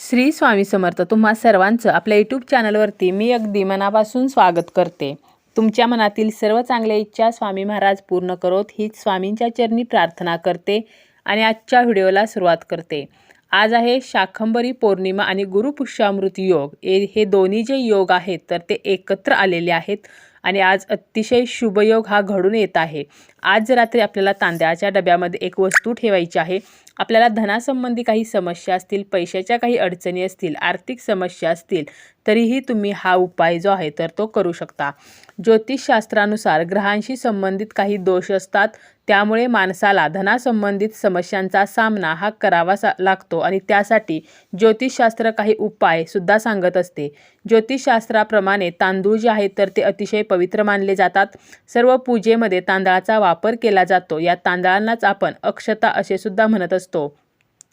श्री स्वामी समर्थ तुम्हा सर्वांचं आपल्या यूट्यूब चॅनलवरती मी अगदी मनापासून स्वागत करते. तुमच्या मनातील सर्व चांगल्या इच्छा स्वामी महाराज पूर्ण करोत हीच स्वामींच्या चरणी प्रार्थना करते आणि आजच्या व्हिडिओला सुरुवात करते. आज आहे शाखंबरी पौर्णिमा आणि गुरुपुष्यामृत योग. ए हे दोन्ही जे योग आहेत तर ते एकत्र आलेले आहेत आणि आज अतिशय शुभयोग हा घडून येत आहे. आज रात्री आपल्याला तांदळाच्या डब्यामध्ये एक वस्तू ठेवायची आहे. आपल्याला धनासंबंधी काही समस्या असतील पैशाच्या काही अडचणी असतील आर्थिक समस्या असतील तरीही तुम्ही हा उपाय जो आहे तर तो करू शकता. ज्योतिषशास्त्रानुसार ग्रहांशी संबंधित काही दोष असतात त्यामुळे माणसाला धनासंबंधित समस्यांचा सामना हा करावा सा लागतो. आणि त्यासाठी ज्योतिषशास्त्र काही उपाय सुद्धा सांगत असते. ज्योतिषशास्त्राप्रमाणे तांदूळ जे आहेत तर ते अतिशय पवित्र मानले जातात. सर्व पूजेमध्ये तांदळाचा वापर केला जातो. या तांदळांनाच आपण अक्षता असे सुद्धा म्हणत असतो.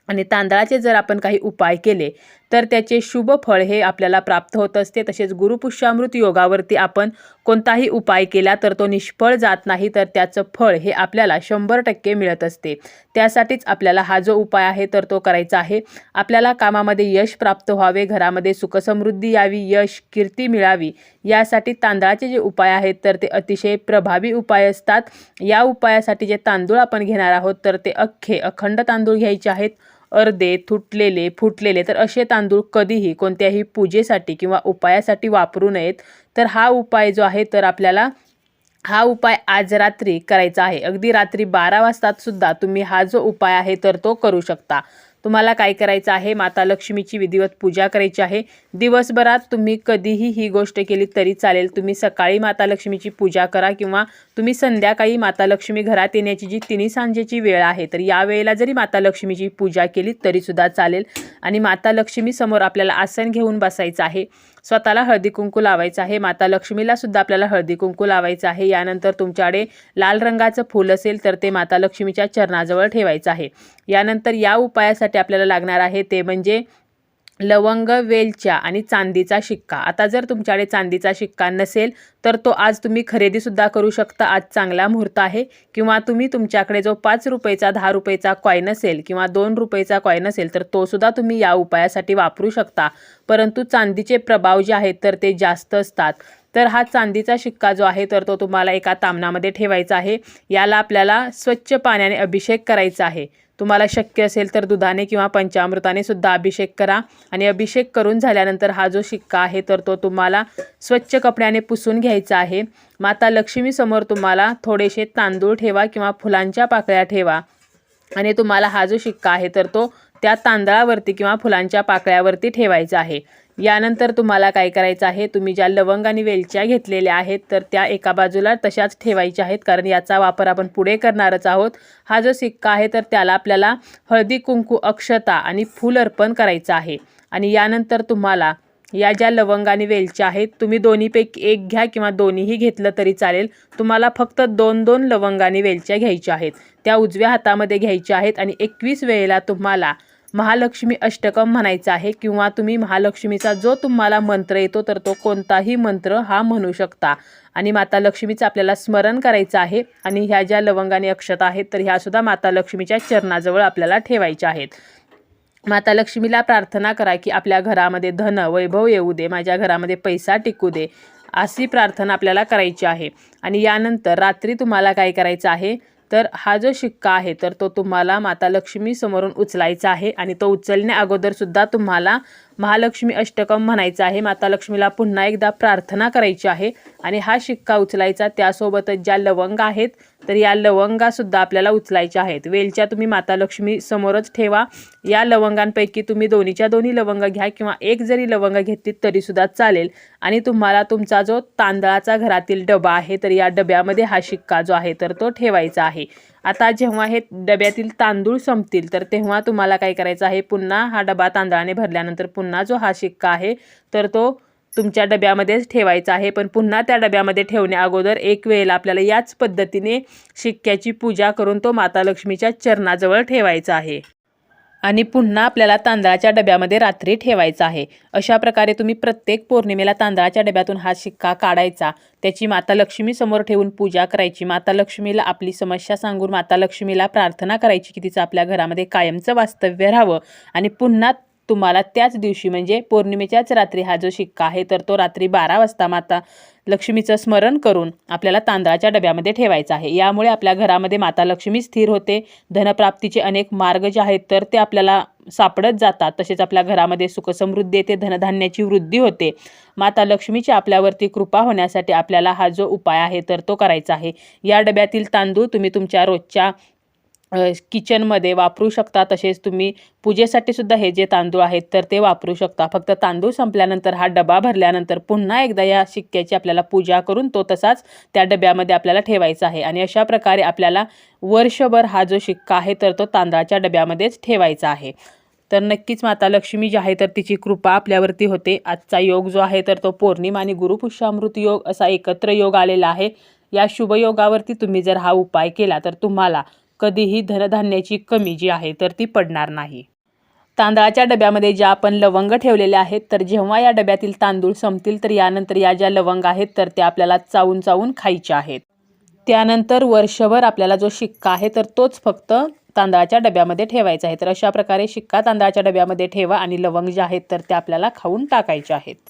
आणि तांदळाचे जर आपण काही उपाय केले तर त्याचे शुभ फळ हे आपल्याला प्राप्त होत असते. तसेच गुरुपुष्यामृत योगावरती आपण कोणताही उपाय केला तर तो निष्फळ जात नाही तर त्याचं फळ हे आपल्याला शंभर टक्के मिळत असते. त्यासाठीच आपल्याला हा जो उपाय आहे तर तो करायचा आहे. आपल्याला कामामध्ये यश प्राप्त व्हावे घरामध्ये सुखसमृद्धी यावी यश कीर्ती मिळावी यासाठी तांदळाचे जे उपाय आहेत तर ते अतिशय प्रभावी उपाय असतात. या उपायासाठी जे तांदूळ आपण घेणार आहोत तर ते अख्खे अखंड तांदूळ घ्यायचे आहेत. अर्धे तुटलेले फुटलेले तर असे तांदूळ कधीही कोणत्याही पूजेसाठी किंवा उपायासाठी वापरू नयेत. तर हा उपाय जो आहे तर आपल्याला हा उपाय आज रात्री करायचा आहे. अगदी रात्री बारा वाजतात सुद्धा तुम्ही हा जो उपाय आहे तर तो करू शकता. तुम्हाला काय करायचं आहे? माता लक्ष्मीची विधिवत पूजा करायची आहे. दिवसभरात तुम्ही कधीही ही गोष्ट केली तरी चालेल. तुम्ही सकाळी माता लक्ष्मीची पूजा करा किंवा तुम्ही संध्याकाळी माता लक्ष्मी घरात येण्याची जी तिन्ही सांजेची वेळ आहे तर या वेळेला जरी माता लक्ष्मीची पूजा केली तरीसुद्धा चालेल. आणि माता लक्ष्मीसमोर आपल्याला आसन घेऊन बसायचं आहे. स्वतःला हळदी कुंकू लावायचं आहे. माता लक्ष्मीला सुद्धा आपल्याला हळदी कुंकू लावायचं आहे. यानंतर तुमच्याकडे लाल रंगाचं फूल असेल तर ते माता लक्ष्मीच्या चरणाजवळ ठेवायचं आहे. यानंतर या उपायासाठी आपल्याला लागणार आहे ते म्हणजे लवंग वेलच्या आणि चांदीचा शिक्का. आता जर तुमच्याकडे चांदीचा शिक्का नसेल तर तो आज तुम्ही खरेदीसुद्धा करू शकता. आज चांगला मुहूर्त आहे. किंवा तुम्ही तुमच्याकडे जो पाच रुपयेचा दहा रुपयेचा कॉईन असेल किंवा दोन रुपयेचा कॉईन असेल तर तो सुद्धा तुम्ही या उपायासाठी वापरू शकता. परंतु चांदीचे प्रभाव जे आहेत तर ते जास्त असतात. तर हा चांदीचा शिक्का जो आहे तर तो तुम्हाला एका तामणामध्ये ठेवायचा आहे. याला आपल्याला स्वच्छ पाण्याने अभिषेक करायचा आहे. तुम्हाला शक्य असेल तर दुधाने किंवा पंचामृताने सुद्धा अभिषेक करा. आणि अभिषेक करून झाल्यानंतर हा जो शिक्का आहे तर तो तुम्हाला स्वच्छ कपड्याने पुसून घ्यायचा आहे. माता लक्ष्मीसमोर तुम्हाला थोडेसे तांदूळ ठेवा किंवा फुलांच्या पाकळ्या ठेवा. आणि तुम्हाला हा जो शिक्का आहे तर तो त्या तांदळावरती किंवा फुलांच्या पाकळ्यावरती ठेवायचं आहे. यानंतर तुम्हाला काय करायचं आहे? तुम्ही ज्या लवंग आणि वेलच्या घेतलेल्या आहेत तर त्या एका बाजूला तशाच ठेवायच्या आहेत. कारण याचा वापर आपण पुढे करणारच आहोत. हा जो सिक्का आहे तर त्याला आपल्याला हळदी कुंकू अक्षता आणि फूल अर्पण करायचं आहे. आणि यानंतर तुम्हाला या ज्या लवंग आणि वेलच्या आहेत तुम्ही दोन्हीपैकी एक घ्या किंवा दोन्हीही घेतलं तरी चालेल. तुम्हाला फक्त दोन दोन लवंग आणि वेलच्या घ्यायच्या आहेत. त्या उजव्या हातामध्ये घ्यायच्या आहेत आणि एकवीस वेळेला तुम्हाला महालक्ष्मी अष्टकम म्हणायचं आहे किंवा तुम्ही महालक्ष्मीचा जो तुम्हाला मंत्र येतो तर तो कोणताही मंत्र हा म्हणू शकता. आणि माता लक्ष्मीचं आपल्याला स्मरण करायचं आहे आणि ह्या ज्या लवंगाने अक्षता आहेत तर ह्यासुद्धा माता लक्ष्मीच्या चरणाजवळ आपल्याला ठेवायच्या आहेत. माता लक्ष्मीला प्रार्थना करा की आपल्या घरामध्ये धन वैभव येऊ दे माझ्या घरामध्ये पैसा टिकू दे अशी प्रार्थना आपल्याला करायची आहे. आणि यानंतर रात्री तुम्हाला काय करायचं आहे? तर हा जो शिक्का आहे तर तो तुम्हाला माता लक्ष्मी समोरून उचलायचा आहे आणि तो उचलण्या अगोदर सुद्धा तुम्हाला महालक्ष्मी अष्टकम म्हणायचं आहे. माता लक्ष्मीला पुन्हा एकदा प्रार्थना करायची आहे. आणि हा शिक्का उचलायचा त्यासोबतच ज्या लवंग आहेत तर या लवंगासुद्धा आपल्याला उचलायच्या आहेत. वेलच्या तुम्ही माता लक्ष्मी समोरच ठेवा. या लवंगांपैकी तुम्ही दोन्हीच्या दोन्ही लवंग घ्या किंवा एक जरी लवंग घेतली तरीसुद्धा चालेल. आणि तुम्हाला तुमचा जो तांदळाचा घरातील डबा आहे तर या डब्यामध्ये हा शिक्का जो आहे तर तो ठेवायचा आहे. आता जेव्हा हे डब्यातील तांदूळ संपतील तर तेव्हा तुम्हाला काय करायचं आहे? पुन्हा हा डबा तांदळाने भरल्यानंतर पुन्हा जो हा शिक्का आहे तर तो तुमच्या डब्यामध्येच ठेवायचा आहे. पण पुन्हा त्या डब्यामध्ये ठेवण्या अगोदर एक वेळेला आपल्याला याच पद्धतीने शिक्क्याची पूजा करून तो माता लक्ष्मीच्या चरणाजवळ ठेवायचा आहे. आणि पुन्हा आपल्याला तांदळाच्या डब्यामध्ये रात्री ठेवायचा आहे. अशा प्रकारे तुम्ही प्रत्येक पौर्णिमेला तांदळाच्या डब्यातून हा शिक्का काढायचा. त्याची माता लक्ष्मी समोर ठेवून पूजा करायची. माता लक्ष्मीला आपली समस्या सांगून माता लक्ष्मीला प्रार्थना करायची की तिचं आपल्या घरामध्ये कायमचं वास्तव्य राहावं. आणि पुन्हा तुम्हाला त्याच दिवशी म्हणजे पौर्णिमेच्याच रात्री हा जो शिक्का आहे तर तो रात्री बारा वाजता माता लक्ष्मीचं स्मरण करून आपल्याला तांदळाच्या डब्यामध्ये ठेवायचा आहे. यामुळे आपल्या घरामध्ये माता लक्ष्मी स्थिर होते. धनप्राप्तीचे अनेक मार्ग जे आहेत तर ते आपल्याला सापडत जातात. तसेच आपल्या घरामध्ये सुखसमृद्धी येते धनधान्याची वृद्धी होते. माता लक्ष्मीची आपल्यावरती कृपा होण्यासाठी आपल्याला हा जो उपाय आहे तर तो करायचा आहे. या डब्यातील तांदूळ तुम्ही तुमच्या रोजच्या किचनमध्ये वापरू शकता तसेच तुम्ही पूजेसाठी सुद्धा हे जे तांदूळ आहेत तर ते वापरू शकता. फक्त तांदूळ संपल्यानंतर हा डबा भरल्यानंतर पुन्हा एकदा या शिक्क्याची आपल्याला पूजा करून तो तसाच त्या डब्यामध्ये आपल्याला ठेवायचा आहे. आणि अशा प्रकारे आपल्याला वर्षभर हा जो शिक्का आहे तर तो तांदळाच्या डब्यामध्येच ठेवायचा आहे. तर नक्कीच माता लक्ष्मी जी आहे तर तिची कृपा आपल्यावरती होते. आजचा योग जो आहे तर तो पौर्णिमा आणि गुरुपुष्यामृत योग असा एकत्र योग आलेला आहे. या शुभयोगावरती तुम्ही जर हा उपाय केला तर तुम्हाला कधीही धनधान्याची कमी जी आहे तर ती पडणार नाही. तांदळाच्या डब्यामध्ये ज्या आपण लवंग ठेवलेल्या आहेत तर जेव्हा या डब्यातील तांदूळ संपतील तर यानंतर या ज्या लवंग आहेत तर त्या आपल्याला चावून चावून खायच्या आहेत. त्यानंतर वर्षभर आपल्याला जो शिक्का आहे तर तोच फक्त तांदळाच्या डब्यामध्ये ठेवायचा आहे. तर अशा प्रकारे शिक्का तांदळाच्या डब्यामध्ये ठेवा आणि लवंग जे आहेत तर ते आपल्याला खाऊन टाकायचे आहेत.